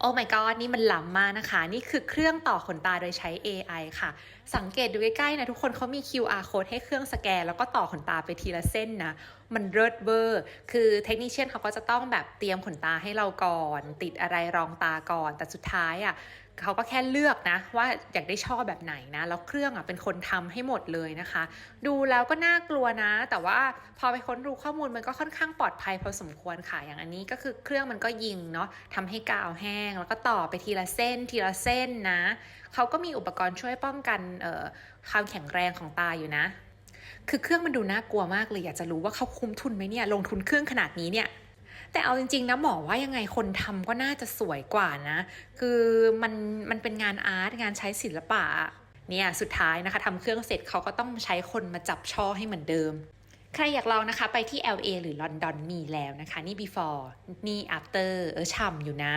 โอ้ my god นี่มันล้ำมากนะคะ นี่คือเครื่องต่อขนตาโดยใช้ AI ค่ะ สังเกตดูใกล้ๆนะทุกคนเขามี QR code ให้เครื่องสแกน แล้วก็ต่อขนตาไปทีละเส้นนะ มันเลิศเวอร์ คือเทคนิคเชียนเขาก็จะต้องแบบเตรียมขนตาให้เราก่อน ติดอะไรรองตาก่อน แต่สุดท้ายอะ เขาก็แค่เลือกนะว่าอยากได้ช่อแบบไหนนะ แล้วเครื่องอะเป็นคนทำให้หมดเลยนะคะ ดูแล้วก็น่ากลัวนะ แต่ว่าพอไปค้นดูข้อมูลมันก็ค่อนข้างปลอดภัยพอสมควรค่ะ อย่างอันนี้ก็คือเครื่องมันก็ยิงเนาะทำให้กาวแห้ง แล้วก็ต่อไปทีละเส้นทีละเส้นนะ เขาก็มีอุปกรณ์ช่วยป้องกันเอ่อความแข็งแรงของตาอยู่นะ คือเครื่องมันดูน่ากลัวมากเลยอยากจะรู้ว่าเขาคุ้มทุนไหมเนี่ยลงทุนเครื่องขนาดนี้เนี่ย แต่เอาจริงๆนะหมอว่ายังไงคนทำก็น่าจะสวยกว่านะ คือมันมันเป็นงานอาร์ตงานใช้ศิลปะเนี่ยสุดท้ายนะคะทำเครื่องเสร็จเขาก็ต้องใช้คนมาจับช่อให้เหมือนเดิม ใครอยากลองนะคะ ไปที่ LA หรือลอนดอนมีแล้วนะคะ นี่ before นี่ after เออฉ่ำอยู่นะ